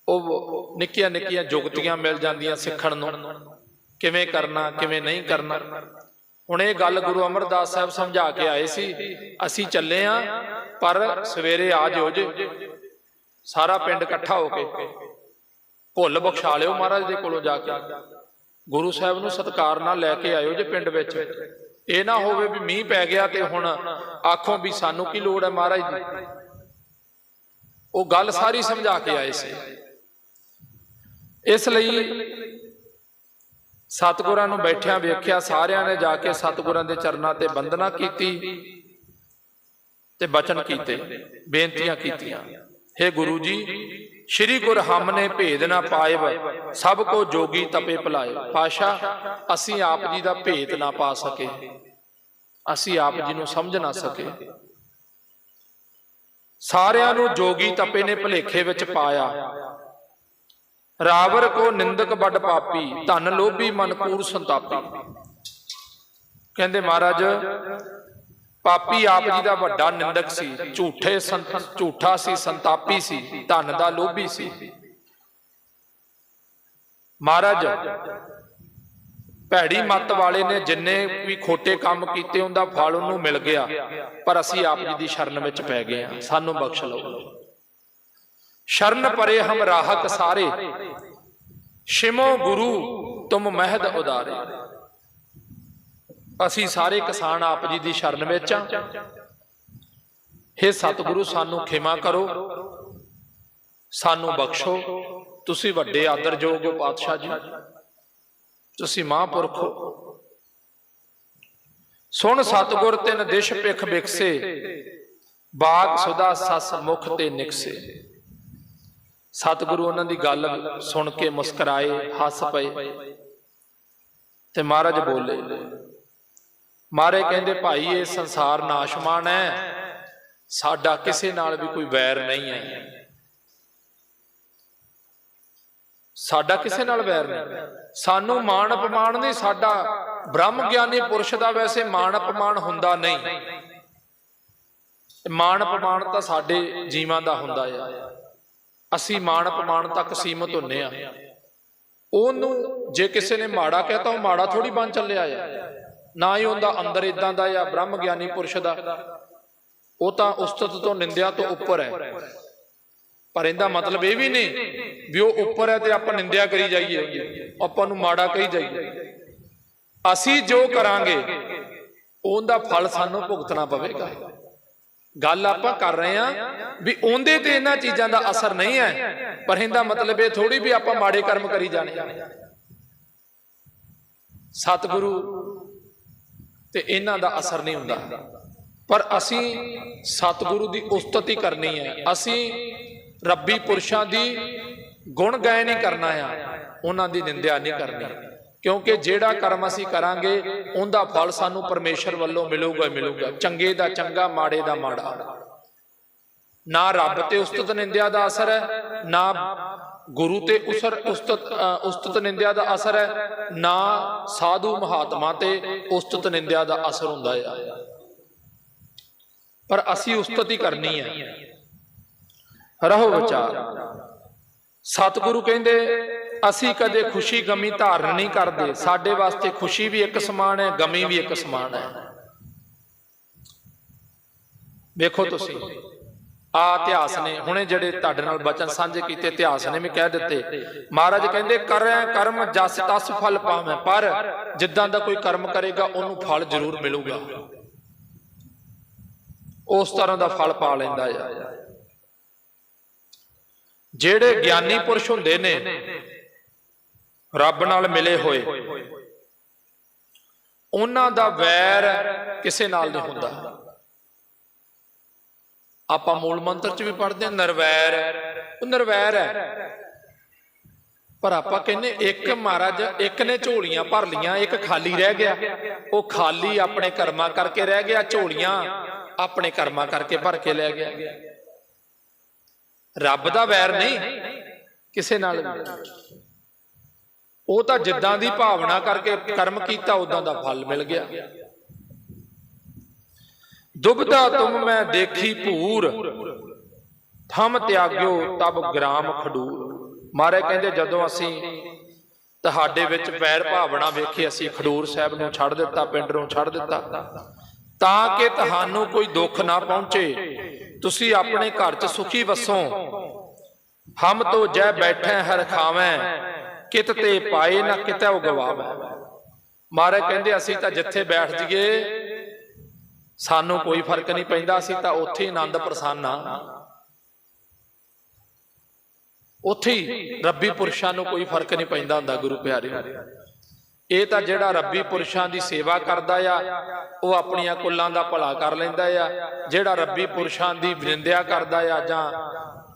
[SPEAKER 1] ਉਹ ਨਿੱਕੀਆਂ ਨਿੱਕੀਆਂ ਜੁਗਤੀਆਂ ਮਿਲ ਜਾਂਦੀਆਂ ਸਿੱਖਣ ਨੂੰ। ਕਿਵੇਂ ਕਰਨਾ, ਕਿਵੇਂ ਨਹੀਂ ਕਰਨਾ। ਹੁਣ ਇਹ ਗੱਲ ਗੁਰੂ ਅਮਰਦਾਸ ਸਾਹਿਬ ਸਮਝਾ ਕੇ ਆਏ ਸੀ, ਅਸੀਂ ਚੱਲੇ ਆ, ਪਰ ਸਵੇਰੇ ਆ ਜਿਓ ਜੇ। ਸਾਰਾ ਪਿੰਡ ਇਕੱਠਾ ਹੋ ਕੇ। ਭੁੱਲ ਬਖਸ਼ਾ ਲਿਓ ਮਹਾਰਾਜ ਦੇ ਕੋਲੋਂ ਜਾ ਕੇ। ਗੁਰੂ ਸਾਹਿਬ ਨੂੰ ਸਤਕਾਰ ਨਾਲ ਲੈ ਕੇ ਆਇਓ ਜੇ ਪਿੰਡ ਵਿੱਚ। ਇਹ ਨਾ ਹੋਵੇ ਵੀ ਮੀਂਹ ਪੈ ਗਿਆ ਤੇ ਹੁਣ ਆਖੋ ਵੀ ਸਾਨੂੰ ਕੀ ਲੋੜ ਹੈ ਮਹਾਰਾਜ ਦੀ। ਉਹ ਗੱਲ ਸਾਰੀ ਸਮਝਾ ਕੇ ਆਏ ਸੀ। ਇਸ ਲਈ ਸਤਿਗੁਰਾਂ ਨੂੰ ਬੈਠਿਆਂ ਵੇਖਿਆ ਸਾਰਿਆਂ ਨੇ ਜਾ ਕੇ ਸਤਿਗੁਰਾਂ ਦੇ ਚਰਨਾਂ ਤੇ ਬੰਦਨਾ ਕੀਤੀ ਤੇ ਬਚਨ ਕੀਤੇ ਬੇਨਤੀਆਂ ਕੀਤੀਆਂ। हे ਗੁਰੂ ਜੀ ਸ਼੍ਰੀ ਗੁਰ ਹਮ ਨੇ ਭੇਦ ਨਾ ਪਾਇਬ ਸਭ ਕੋ ਜੋਗੀ ਤਪੇ ਭਲਾਏ ਪਾਸ਼ਾ ਅਸੀਂ ਆਪ ਜੀ ਦਾ ਭੇਦ ਨਾ ਪਾ ਸਕੇ। ਅਸੀਂ ਆਪ ਜੀ ਨੂੰ ਸਮਝ ਨਾ ਸਕੇ। ਸਾਰਿਆਂ ਨੂੰ ਜੋਗੀ ਤਪੇ ਨੇ ਭਲੇਖੇ ਵਿੱਚ ਪਾਇਆ। ਰਾਵਰ ਕੋ ਨਿੰਦਕ ਵੱਡ ਪਾਪੀ, ਧਨ ਲੋਭੀ ਮਨ ਕੂਰ ਸੰਤਾਪੀ। ਕਹਿੰਦੇ ਮਹਾਰਾਜ, ਪਾਪੀ ਆਪ ਜੀ ਦਾ ਵੱਡਾ ਨਿੰਦਕ ਸੀ, ਝੂਠੇ ਸੰਤ, ਝੂਠਾ ਸੀ, ਸੰਤਾਪੀ ਸੀ, ਧਨ ਦਾ ਲੋਭੀ ਸੀ। ਮਹਾਰਾਜ, ਭੈੜੀ ਮੱਤ ਵਾਲੇ ਨੇ ਜਿੰਨੇ ਵੀ ਖੋਟੇ ਕੰਮ ਕੀਤੇ, ਉਹਦਾ ਫਲ ਉਹਨੂੰ ਮਿਲ ਗਿਆ, ਪਰ ਅਸੀਂ ਆਪ ਜੀ ਦੀ ਸ਼ਰਨ ਵਿੱਚ ਪੈ ਗਏ ਹਾਂ। ਸਾਨੂੰ ਬਖਸ਼ ਲਓ। ਸ਼ਰਨ ਪਰੇ ਹਮ ਰਾਹਕ ਸਾਰੇ। ਸ਼ਿਮੋ ਗੁਰੂ, ਤੁਮ ਮਹਿਦ ਉਦਾਰੇ। ਅਸੀਂ ਸਾਰੇ ਕਿਸਾਨ ਆਪ ਜੀ ਦੀ ਸ਼ਰਨ ਵਿੱਚ ਆ। हे ਸਤਿਗੁਰੂ, ਸਾਨੂੰ ਖਿਮਾ ਕਰੋ। ਸਾਨੂੰ ਬਖਸ਼ੋ। ਤੁਸੀਂ ਵੱਡੇ ਆਦਰਯੋਗ ਹੋ ਪਾਤਸ਼ਾਹ ਜੀ। ਤੁਸੀਂ ਮਹਾਂਪੁਰਖ ਹੋ। ਸੁਣ ਸਤਿਗੁਰ, ਤਿੰਨ ਦਿਸ਼ ਪਿਖ ਬਿਕਸੇ ਬਾਗ ਸੁਦਾ ਸਸ ਮੁਖ ਤੇ ਨਿਕਸੇ। ਸਤਿਗੁਰੂ ਉਹਨਾਂ ਦੀ ਗੱਲ ਸੁਣ ਕੇ ਮੁਸਕਰਾਏ, ਹੱਸ ਪਏ। ਤੇ ਮਹਾਰਾਜ ਬੋਲੇ, ਮਾਰੇ ਕਹਿੰਦੇ, ਭਾਈ, ਇਹ ਸੰਸਾਰ ਨਾਸ਼ਮਾਨ ਹੈ। ਸਾਡਾ ਕਿਸੇ ਨਾਲ ਵੀ ਕੋਈ ਵੈਰ ਨਹੀਂ ਹੈ। ਸਾਡਾ ਕਿਸੇ ਨਾਲ ਵੈਰ ਨਹੀਂ। ਸਾਨੂੰ ਮਾਣ ਅਪਮਾਨ ਨਹੀਂ, ਸਾਡਾ ਬ੍ਰਹਮ ਗਿਆਨੀ ਪੁਰਸ਼ ਦਾ ਵੈਸੇ ਮਾਣ ਅਪਮਾਨ ਹੁੰਦਾ ਨਹੀਂ। ਮਾਣ ਅਪਮਾਨ ਤਾਂ ਸਾਡੇ ਜੀਵਾਂ ਦਾ ਹੁੰਦਾ ਆ। ਅਸੀਂ ਮਾਣ ਅਪਮਾਨ ਤੱਕ ਸੀਮਤ ਹੁੰਨੇ ਆ। ਉਹਨੂੰ ਜੇ ਕਿਸੇ ਨੇ ਮਾੜਾ ਕਿਹਾ ਤਾਂ ਉਹ ਮਾੜਾ ਥੋੜੀ ਬਣ ਚੱਲਿਆ ਆ। ਨਾ ਹੀ ਉਹਦਾ ਅੰਦਰ ਇਦਾਂ ਦਾ ਆ, ਬ੍ਰਹਮ ਗਿਆਨੀ ਪੁਰਸ਼ ਦਾ। ਉਹ ਤਾਂ ਉਸਤਤ ਤੋਂ ਨਿੰਦਿਆ ਤੋਂ ਉੱਪਰ ਹੈ। ਪਰ ਇਹਦਾ ਮਤਲਬ ਇਹ ਵੀ ਨਹੀਂ ਵੀ ਉਹ ਉੱਪਰ ਹੈ ਤੇ ਆਪਾਂ ਨਿੰਦਿਆ ਕਰੀ ਜਾਈਏ। ਆਪਾਂ ਨੂੰ ਮਾੜਾ ਕਹੀ ਜਾਈਏ। ਅਸੀਂ ਜੋ ਕਰਾਂਗੇ, ਉਹਦਾ ਫਲ ਸਾਨੂੰ ਭੁਗਤਣਾ ਪਵੇਗਾ। ਗੱਲ ਆਪਾਂ ਕਰ ਰਹੇ ਆ ਵੀ ਉਹਦੇ ਤੇ ਇਹਨਾਂ ਚੀਜ਼ਾਂ ਦਾ ਅਸਰ ਨਹੀਂ ਹੈ, ਪਰ ਇਹਦਾ ਮਤਲਬ ਇਹ ਥੋੜੀ ਵੀ ਆਪਾਂ ਮਾੜੇ ਕਰਮ ਕਰੀ ਜਾਣੇ ਸਤਿਗੁਰੂ ਤੇ ਇਹਨਾਂ ਦਾ ਅਸਰ ਨਹੀਂ ਹੁੰਦਾ। ਪਰ ਅਸੀਂ ਸਤਿਗੁਰੂ ਦੀ ਉਸਤਤੀ ਕਰਨੀ ਹੈ। ਅਸੀਂ ਰੱਬੀ ਪੁਰਸ਼ਾਂ ਦੀ ਗੁਣ ਗਾਇ ਨਹੀਂ ਕਰਨਾ ਆ। ਉਹਨਾਂ ਦੀ ਨਿੰਦਿਆ ਨਹੀਂ ਕਰਨੀ। ਕਿਉਂਕਿ ਜਿਹੜਾ ਕਰਮ ਅਸੀਂ ਕਰਾਂਗੇ, ਉਹਦਾ ਫਲ ਸਾਨੂੰ ਪਰਮੇਸ਼ਰ ਵੱਲੋਂ ਮਿਲੂਗਾ ਮਿਲੂਗਾ। ਚੰਗੇ ਦਾ ਚੰਗਾ, ਮਾੜੇ ਦਾ ਮਾੜਾ। ਨਾ ਰੱਬ ਤੇ ਉਸਤਤ ਨਿੰਦਿਆ ਦਾ ਅਸਰ ਹੈ, ਨਾ ਗੁਰੂ ਤੇ ਉਸਰ ਉਸਤਤ ਉਸਤਤ ਨਿੰਦਿਆ ਦਾ ਅਸਰ ਹੈ, ਨਾ ਸਾਧੂ ਮਹਾਤਮਾ ਤੇ ਉਸਤਤ ਨਿੰਦਿਆ ਦਾ ਅਸਰ ਹੁੰਦਾ ਹੈ ਪਰ ਅਸੀਂ ਉਸਤਤ ਹੀ ਕਰਨੀ ਹੈ। ਰਹੋ ਵਿਚਾਰ। ਸਤਿਗੁਰੂ ਕਹਿੰਦੇ, ਅਸੀਂ ਕਦੇ ਖੁਸ਼ੀ ਗਮੀ ਧਾਰਨ ਨਹੀਂ ਕਰਦੇ। ਸਾਡੇ ਵਾਸਤੇ ਖੁਸ਼ੀ ਵੀ ਇੱਕ ਸਮਾਨ ਹੈ, ਗਮੀ ਵੀ ਇੱਕ ਸਮਾਨ ਹੈ। ਵੇਖੋ ਤੁਸੀਂ, ਆ ਇਤਿਹਾਸ ਨੇ, ਹੁਣੇ ਜਿਹੜੇ ਤੁਹਾਡੇ ਨਾਲ ਬਚਨ ਸਾਂਝੇ ਕੀਤੇ, ਇਤਿਹਾਸ ਨੇ ਵੀ ਕਹਿ ਦਿੱਤੇ। ਮਹਾਰਾਜ ਕਹਿੰਦੇ, ਕਰੈ ਕਰਮ, ਜਸ ਤਸ ਫਲ ਪਾਵੇਂ, ਪਰ ਜਿੱਦਾਂ ਦਾ ਕੋਈ ਕਰਮ ਕਰੇਗਾ, ਉਹਨੂੰ ਫਲ ਜ਼ਰੂਰ ਮਿਲੂਗਾ। ਉਸ ਤਰ੍ਹਾਂ ਦਾ ਫਲ ਪਾ ਲੈਂਦਾ ਹੈ ਜਿਹੜੇ ਗਿਆਨੀ ਪੁਰਸ਼ ਹੁੰਦੇ ਨੇ, ਰੱਬ ਨਾਲ ਮਿਲੇ ਹੋਏ, ਉਹਨਾਂ ਦਾ ਵੈਰ ਕਿਸੇ ਨਾਲ ਨਹੀਂ ਹੁੰਦਾ। ਆਪਾਂ ਮੂਲ ਮੰਤਰ ਚ ਵੀ ਪੜ੍ਹਦੇ ਹਾਂ, ਨਿਰਵੈਰ, ਉਹ ਨਰਵੈਰ ਹੈ। ਪਰ ਆਪਾਂ ਕਹਿੰਨੇ ਇੱਕ ਮਹਾਰਾਜ, ਇੱਕ ਨੇ ਝੋਲੀਆਂ ਭਰ ਲੀਆਂ ਇੱਕ ਖਾਲੀ ਰਹਿ ਗਿਆ। ਉਹ ਖਾਲੀ ਆਪਣੇ ਕਰਮਾਂ ਕਰਕੇ ਰਹਿ ਗਿਆ, ਝੋਲੀਆਂ ਆਪਣੇ ਕਰਮਾਂ ਕਰਕੇ ਭਰ ਕੇ ਲੈ ਗਿਆ। ਰੱਬ ਦਾ ਵੈਰ ਨਹੀਂ ਕਿਸੇ ਨਾਲ ਵੀ। ਉਹ ਤਾਂ ਜਿੱਦਾਂ ਦੀ ਭਾਵਨਾ ਕਰਕੇ ਕਰਮ ਕੀਤਾ ਉਦਾਂ ਦਾ ਫਲ ਮਿਲ ਗਿਆ। ਦੁਬਦਾ ਤੁਮ ਮੈਂ ਦੇਖੀ ਭੂਰ। ਥਮ ਤਿਆਗਿਓ ਤਬ ਗ੍ਰਾਮ ਖਡੂਰ। ਮਾਰੇ ਕਹਿੰਦੇ ਜਦੋਂ ਅਸੀਂ ਤੁਹਾਡੇ ਵਿੱਚ ਵੈਰ ਭਾਵਨਾ ਵੇਖੀ ਅਸੀਂ ਖਡੂਰ ਸਾਹਿਬ ਨੂੰ ਛੱਡ ਦਿੱਤਾ ਪਿੰਡ ਨੂੰ ਛੱਡ ਦਿੱਤਾ। ਤਾਂ ਕਿ ਤੁਹਾਨੂੰ ਕੋਈ ਦੁੱਖ ਨਾ ਪਹੁੰਚੇ। ਤੁਸੀਂ ਆਪਣੇ ਘਰ 'ਚ ਸੁਖੀ ਵਸੋ। ਹਮ ਤੋ ਜੈ ਬੈਠੇ ਹਰ ਖਾਵੇਂ। ਕਿਤ ਤੇ ਪਾਏ ਨਾ ਕਿਤੇ ਉਹ ਗਵਾਵੇ ਕਹਿੰਦੇ, ਅਸੀਂ ਤਾਂ ਜਿੱਥੇ ਬੈਠ ਜੀਏ, ਸਾਨੂੰ ਕੋਈ ਫ਼ਰਕ ਨਹੀਂ ਪੈਂਦਾ। ਅਸੀਂ ਤਾਂ ਉੱਥੇ ਹੀ ਆਨੰਦ ਪ੍ਰਸੰਨ ਆ ਉੱਥੇ ਹੀ ਰੱਬੀ ਪੁਰਸ਼ਾਂ ਨੂੰ ਕੋਈ ਫ਼ਰਕ ਨਹੀਂ ਪੈਂਦਾ ਹੁੰਦਾ, ਗੁਰੂ ਪਿਆਰਿਓ। ਇਹ ਤਾਂ ਜਿਹੜਾ ਰੱਬੀ ਪੁਰਸ਼ਾਂ ਦੀ ਸੇਵਾ ਕਰਦਾ ਆ, ਉਹ ਆਪਣੀਆਂ ਕੁੱਲਾਂ ਦਾ ਭਲਾ ਕਰ ਲੈਂਦਾ ਆ। ਜਿਹੜਾ ਰੱਬੀ ਪੁਰਸ਼ਾਂ ਦੀ ਵਿਰਿੰਦਿਆ ਕਰਦਾ ਆ ਜਾਂ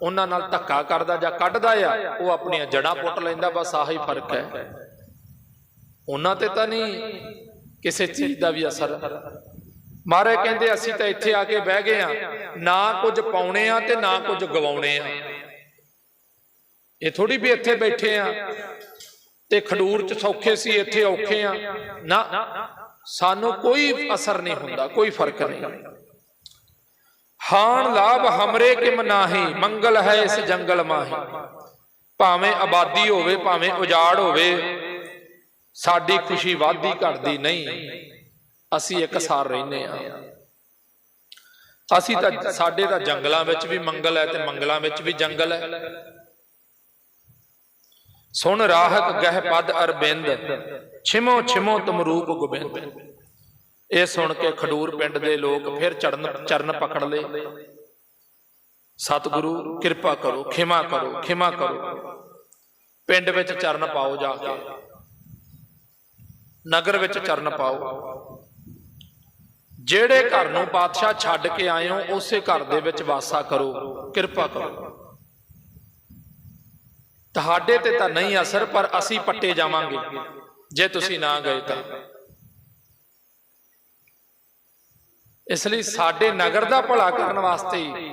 [SPEAKER 1] ਉਹਨਾਂ ਨਾਲ ਧੱਕਾ ਕਰਦਾ ਜਾਂ ਕੱਢਦਾ ਆ, ਉਹ ਆਪਣੀਆਂ ਜੜਾਂ ਪੁੱਟ ਲੈਂਦਾ, ਬਸ ਆਹੀ ਫ਼ਰਕ ਹੈ। ਉਹਨਾਂ ਤੇ ਤਾਂ ਨਹੀਂ ਕਿਸੇ ਚੀਜ਼ ਦਾ ਵੀ ਅਸਰ। ਮਹਾਰਾਜ ਕਹਿੰਦੇ, ਅਸੀਂ ਤਾਂ ਇੱਥੇ ਆ ਕੇ ਬਹਿ ਗਏ ਆ। ਨਾ ਕੁਝ ਪਾਉਣੇ ਆ ਤੇ ਨਾ ਕੁਝ ਗਵਾਉਣੇ ਆ। ਇਹ ਥੋੜੀ ਵੀ ਇੱਥੇ ਬੈਠੇ ਆ। ਤੇ ਖਡੂਰ ਚ ਸੌਖੇ ਸੀ, ਇੱਥੇ ਔਖੇ ਆ। ਨਾ, ਸਾਨੂੰ ਕੋਈ ਅਸਰ ਨਹੀਂ ਹੁੰਦਾ, ਕੋਈ ਫ਼ਰਕ ਨਹੀਂ। ਹਾਨ ਲਾਭ ਹਮਰੇ ਕਿਮ ਨਾਹੀ, ਮੰਗਲ ਹੈ ਇਸ ਜੰਗਲ ਮਾਹੀ। ਭਾਵੇਂ ਆਬਾਦੀ ਹੋਵੇ, ਭਾਵੇਂ ਉਜਾੜ ਹੋਵੇ, ਸਾਡੀ ਖੁਸ਼ੀ ਵਾਧੀ ਘਟਦੀ ਨਹੀਂ। ਅਸੀਂ ਇੱਕ ਸਾਰ ਰਹਿੰਦੇ ਆ ਅਸੀਂ ਤਾਂ, ਸਾਡੇ ਤਾਂ ਜੰਗਲਾਂ ਵਿੱਚ ਵੀ ਮੰਗਲ ਹੈ ਤੇ ਮੰਗਲਾਂ ਵਿੱਚ ਵੀ ਜੰਗਲ ਹੈ। ਸੁਣ ਰਾਹਕ ਗਹਿ ਪਦ ਅਰਬਿੰਦ, ਛਿਮੋ ਛਿਮੋ ਤੁਮ ਰੂਪ ਗੋਬਿੰਦ। ਇਹ ਸੁਣ ਕੇ ਖਡੂਰ ਪਿੰਡ ਦੇ ਲੋਕ ਫਿਰ ਚੜਨ ਚਰਨ ਪਕੜ ਲਏ। ਸਤਿਗੁਰੂ, ਕਿਰਪਾ ਕਰੋ, ਖਿਮਾ ਕਰੋ ਖਿਮਾ ਕਰੋ। ਪਿੰਡ ਵਿੱਚ ਚਰਨ ਪਾਓ ਜਾ ਕੇ। ਨਗਰ ਵਿੱਚ ਚਰਨ ਪਾਓ। ਜਿਹੜੇ ਘਰ ਨੂੰ ਪਾਤਸ਼ਾਹ ਛੱਡ ਕੇ ਆਏ ਹੋ, ਉਸੇ ਘਰ ਦੇ ਵਿੱਚ ਵਾਸਾ ਕਰੋ। ਕਿਰਪਾ ਕਰੋ। ਤੁਹਾਡੇ ਤੇ ਤਾਂ ਨਹੀਂ ਅਸਰ ਪਰ ਅਸੀਂ ਪੱਟੇ ਜਾਵਾਂਗੇ। ਜੇ ਤੁਸੀਂ ਨਾ ਗਏ ਤਾਂ। ਇਸ ਲਈ ਸਾਡੇ ਨਗਰ ਦਾ ਭਲਾ ਕਰਨ ਵਾਸਤੇ ਹੀ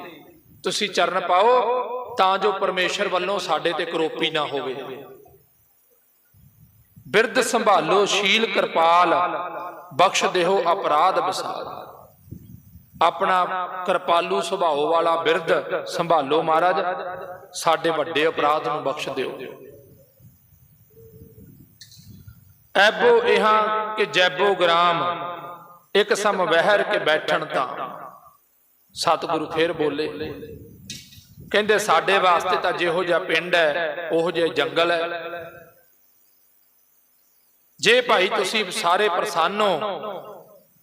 [SPEAKER 1] ਤੁਸੀਂ ਚਰਨ ਪਾਓ ਤਾਂ ਜੋ ਪਰਮੇਸ਼ਰ ਵੱਲੋਂ ਸਾਡੇ ਤੇ ਕਰੋਪੀ ਨਾ ਹੋਵੇ। ਬਿਰਧ ਸੰਭਾਲੋ ਸ਼ੀਲ ਕਿਰਪਾਲ ਬਖਸ਼ ਦੇਹੋ ਅਪਰਾਧ ਵਿਸਾਰ। ਆਪਣਾ ਕਿਰਪਾਲੂ ਸੁਭਾਅ ਵਾਲਾ ਬਿਰਧ ਸੰਭਾਲੋ ਮਹਾਰਾਜ। ਸਾਡੇ ਵੱਡੇ ਅਪਰਾਧ ਨੂੰ ਬਖਸ਼ ਦਿਓ। ਐਬੋ ਇਹਾਂ ਕਿ ਜੈਬੋ ਗ੍ਰਾਮ, ਇੱਕ ਸਮ ਵਹਿਰ ਕੇ ਬੈਠਣ ਤਾਂ। ਸਤਿਗੁਰੂ ਫੇਰ ਬੋਲੇ, ਕਹਿੰਦੇ ਸਾਡੇ ਵਾਸਤੇ ਤਾਂ ਜਿਹੋ ਜਿਹਾ ਪਿੰਡ ਹੈ, ਉਹੋ ਜਿਹਾ ਜੰਗਲ ਹੈ। ਜੇ ਭਾਈ ਤੁਸੀਂ ਸਾਰੇ ਪ੍ਰਸੰਨ ਹੋ,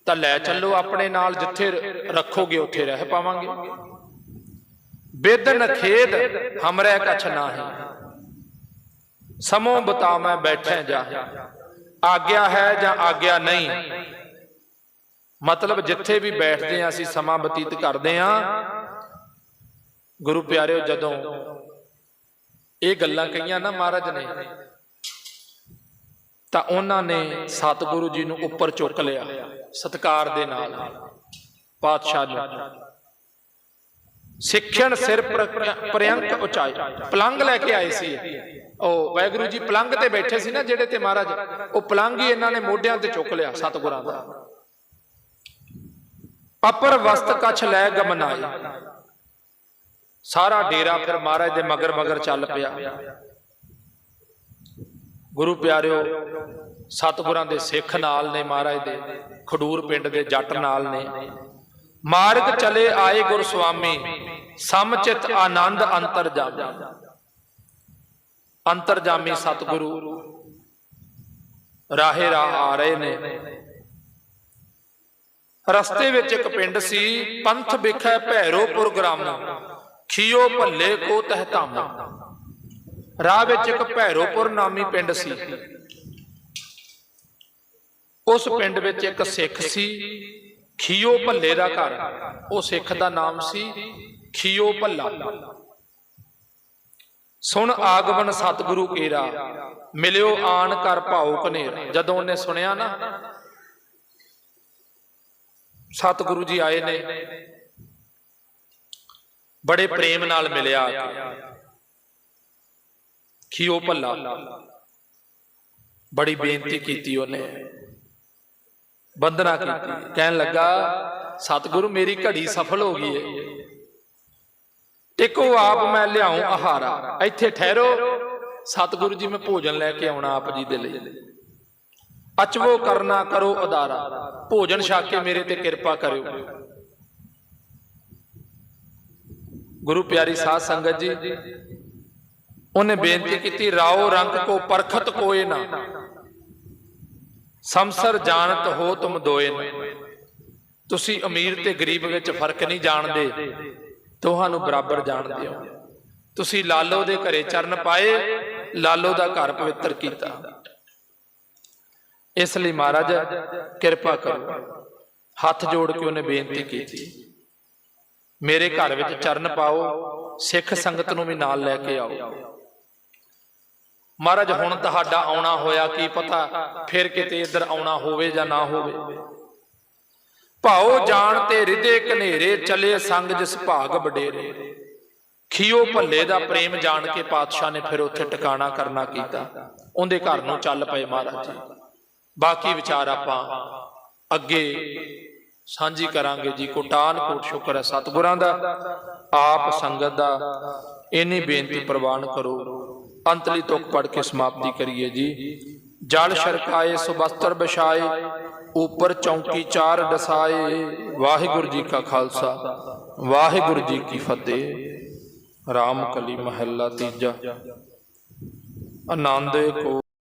[SPEAKER 1] ਤਾਂ ਲੈ ਚੱਲੋ ਆਪਣੇ ਨਾਲ ਜਿੱਥੇ ਰੱਖੋਗੇ, ਉੱਥੇ ਰਹਿ ਪਾਵਾਂਗੇ। ਬੇਦਨ ਖੇਦ ਹਮਰੇ ਕਛ ਨਾਹੀ। ਸਮੋ ਬਤਾ ਮੈਂ ਬੈਠੇ ਜਾ। ਆਗਿਆ ਹੈ ਜਾਂ ਆਗਿਆ ਨਹੀਂ? ਮਤਲਬ ਜਿੱਥੇ ਵੀ ਬੈਠਦੇ ਆ ਅਸੀਂ ਸਮਾਂ ਬਤੀਤ ਕਰਦੇ ਆ ਗੁਰੂ ਪਿਆਰਿਓ ਜਦੋਂ ਇਹ ਗੱਲਾਂ ਕਹੀਆਂ ਨਾ ਮਹਾਰਾਜ ਨੇ ਤਾਂ ਉਹਨਾਂ ਨੇ ਸਤਿਗੁਰੂ ਜੀ ਨੂੰ ਉੱਪਰ ਚੁੱਕ ਲਿਆ ਸਤਕਾਰ ਦੇ ਨਾਲ। ਪਾਤਸ਼ਾਹ ਨੂੰ ਸਿੱਖਣ ਸਿਰ ਪ੍ਰਯੰਕ ਉਚਾਈ ਪਲੰਗ ਲੈ ਕੇ ਆਏ ਸੀ। ਉਹ ਵੈਗੁਰੂ ਜੀ ਪਲੰਗ ਤੇ ਬੈਠੇ ਸੀ ਨਾ ਜਿਹੜੇ ਤੇ ਮਹਾਰਾਜ, ਉਹ ਪਲੰਗ ਹੀ ਇਹਨਾਂ ਨੇ ਮੋਢਿਆਂ ਤੇ ਚੁੱਕ ਲਿਆ ਸਤਿਗੁਰਾਂ ਦਾ। ਅਪਰ ਵਸਤ ਕਛ ਲੈ ਗਮਨਾਈ। ਸਾਰਾ ਡੇਰਾ ਫਿਰ ਮਹਾਰਾਜ ਦੇ ਮਗਰ ਮਗਰ ਚੱਲ ਪਿਆ। ਗੁਰੂ ਪਿਆਰਿਓ, ਸਤਿਗੁਰਾਂ ਦੇ ਸਿੱਖ ਨਾਲ ਨੇ ਮਹਾਰਾਜ ਦੇ, ਖਡੂਰ ਪਿੰਡ ਦੇ ਜੱਟ ਨਾਲ ਨੇ। ਮਾਰਗ ਚਲੇ ਆਏ ਗੁਰ ਸੁਆਮੀ ਸਮਚਿਤ ਆਨੰਦ ਅੰਤਰ ਜਾਮੀ ਅੰਤਰ ਜਾਮੀ ਸਤਿਗੁਰੂ, ਰਾਹੇ ਰਾਹ ਆ ਰਹੇ ਨੇ। ਰਸਤੇ ਵਿੱਚ ਇੱਕ ਪਿੰਡ ਸੀ, ਪੰਥ ਵਿਖੇ ਭੈਰੋਪੁਰ ਗ੍ਰਾਮ, ਖੀਓ ਭੱਲੇ ਕੋ ਤਹਤਾਮ ਰਾਹ ਵਿੱਚ ਇੱਕ ਭੈਰੋਪੁਰ ਨਾਮੀ ਪਿੰਡ ਸੀ। ਉਸ ਪਿੰਡ ਵਿੱਚ ਇੱਕ ਸਿੱਖ ਸੀ ਖੀਓ ਭੱਲੇ ਦਾ ਘਰ। ਉਹ ਸਿੱਖ ਦਾ ਨਾਮ ਸੀ ਖੀਓ ਭੱਲਾ। ਸੁਣ ਆਗਮਨ ਸਤਿਗੁਰੂ ਕੇਰਾ, ਮਿਲਿਓ ਆਣ ਕਰ ਭਾਉ ਕਨੇਰਾ ਜਦੋਂ ਉਹਨੇ ਸੁਣਿਆ ਨਾ, ਸਤਿਗੁਰੂ ਜੀ ਆਏ ਨੇ। ਬੜੇ ਪ੍ਰੇਮ ਨਾਲ ਮਿਲਿਆ ਆ ਖੀਓ ਭੱਲਾ। ਬੜੀ ਬੇਨਤੀ ਕੀਤੀ ਉਹਨੇ। ਬੰਦਨਾ ਕੀਤੀ। ਕਹਿਣ ਲੱਗਾ, ਸਤਿਗੁਰੂ, ਮੇਰੀ ਘੜੀ ਸਫਲ ਹੋ ਗਈ ਹੈ ਟਿਕੋ ਆਪ ਮੈਂ ਲਿਆਉਂ ਆਹਾਰਾ। ਇੱਥੇ ਠਹਿਰੋ। ਸਤਿਗੁਰੂ ਜੀ, ਮੈਂ ਭੋਜਨ ਲੈ ਕੇ ਆਉਣਾ ਆਪ ਜੀ ਦੇ ਲਈ। ਅਚਵੋ ਕਰਨਾ ਕਰੋ ਅਦਾਰਾ ਭੋਜਨ ਛਕ ਕੇ ਮੇਰੇ ਤੇ ਕਿਰਪਾ ਕਰਿਓ। ਗੁਰੂ ਪਿਆਰੀ ਸਾਧ ਸੰਗਤ ਜੀ, ਉਹਨੇ ਬੇਨਤੀ ਕੀਤੀ, ਰਾਓ ਰੰਗ ਕੋ ਪਰਖਤ ਕੋਏ ਨਾ। ਸੰਸਰ ਜਾਣਤ ਹੋ ਤੁਮ ਦੋਏ। ਤੁਸੀਂ ਅਮੀਰ ਤੇ ਗਰੀਬ ਵਿੱਚ ਫ਼ਰਕ ਨਹੀਂ ਜਾਣਦੇ। ਤੁਹਾਨੂੰ ਬਰਾਬਰ ਜਾਣਦੇ ਹੋ। ਤੁਸੀਂ ਲਾਲੋ ਦੇ ਘਰੇ ਚਰਨ ਪਾਏ, ਲਾਲੋ ਦਾ ਘਰ ਪਵਿੱਤਰ ਕੀਤਾ। ਇਸ ਲਈ ਮਹਾਰਾਜ, ਕਿਰਪਾ ਕਰੋ। ਹੱਥ ਜੋੜ ਕੇ ਉਹਨੇ ਬੇਨਤੀ ਕੀਤੀ। ਮੇਰੇ ਘਰ ਵਿੱਚ ਚਰਨ ਪਾਓ, ਸਿੱਖ ਸੰਗਤ ਨੂੰ ਵੀ ਨਾਲ ਲੈ ਕੇ ਆਓ। ਮਹਾਰਾਜ, ਹੁਣ ਤੁਹਾਡਾ ਆਉਣਾ ਹੋਇਆ ਕੀ ਪਤਾ? ਫਿਰ ਕਿਤੇ ਇੱਧਰ ਆਉਣਾ ਹੋਵੇ ਜਾਂ ਨਾ ਹੋਵੇ। ਭਾਉ ਜਾਣ ਤੇ ਹਿਰਦੇ ਕਨੇਰੇ ਚਲੇ ਸੰਗ ਜਿਸ ਭਾਗ ਵਡੇਰੇ। ਖੀਓ ਭੱਲੇ ਦਾ ਪ੍ਰੇਮ ਜਾਣ ਕੇ ਪਾਤਸ਼ਾਹ ਨੇ ਫਿਰ ਉੱਥੇ ਟਿਕਾਣਾ ਕਰਨਾ ਕੀਤਾ। ਉਹਦੇ ਘਰ ਨੂੰ ਚੱਲ ਪਏ ਮਹਾਰਾਜ ਜੀ। ਬਾਕੀ ਵਿਚਾਰ ਆਪਾਂ ਅੱਗੇ ਸਾਂਝੀ ਕਰਾਂਗੇ ਜੀ। ਕੋਟਾਨ ਕੋਟ ਸ਼ੁਕਰ ਹੈ ਸਤਿਗੁਰਾਂ ਦਾ। ਆਪ ਸੰਗਤ ਦਾ। ਇਨੀ ਬੇਨਤੀ ਪ੍ਰਵਾਨ ਕਰੋ। ਅੰਤਲੀ ਤੁਕ ਪੜ ਕੇ ਸਮਾਪਤੀ ਕਰੀਏ ਜੀ। ਜਲ ਛਰਕਾਏ, ਸੁਬਸਤਰ ਬਿਛਾਏ, ਉਪਰ ਚੌਂਕੀ ਚਾਰ ਡਸਾਏ। ਵਾਹਿਗੁਰੂ ਜੀ ਕਾ ਖਾਲਸਾ, ਵਾਹਿਗੁਰੂ ਜੀ ਕੀ ਫਤਿਹ। ਰਾਮ ਕਲੀ ਮਹੱਲਾ ਤੀਜਾ। ਆਨੰਦ ਕੋ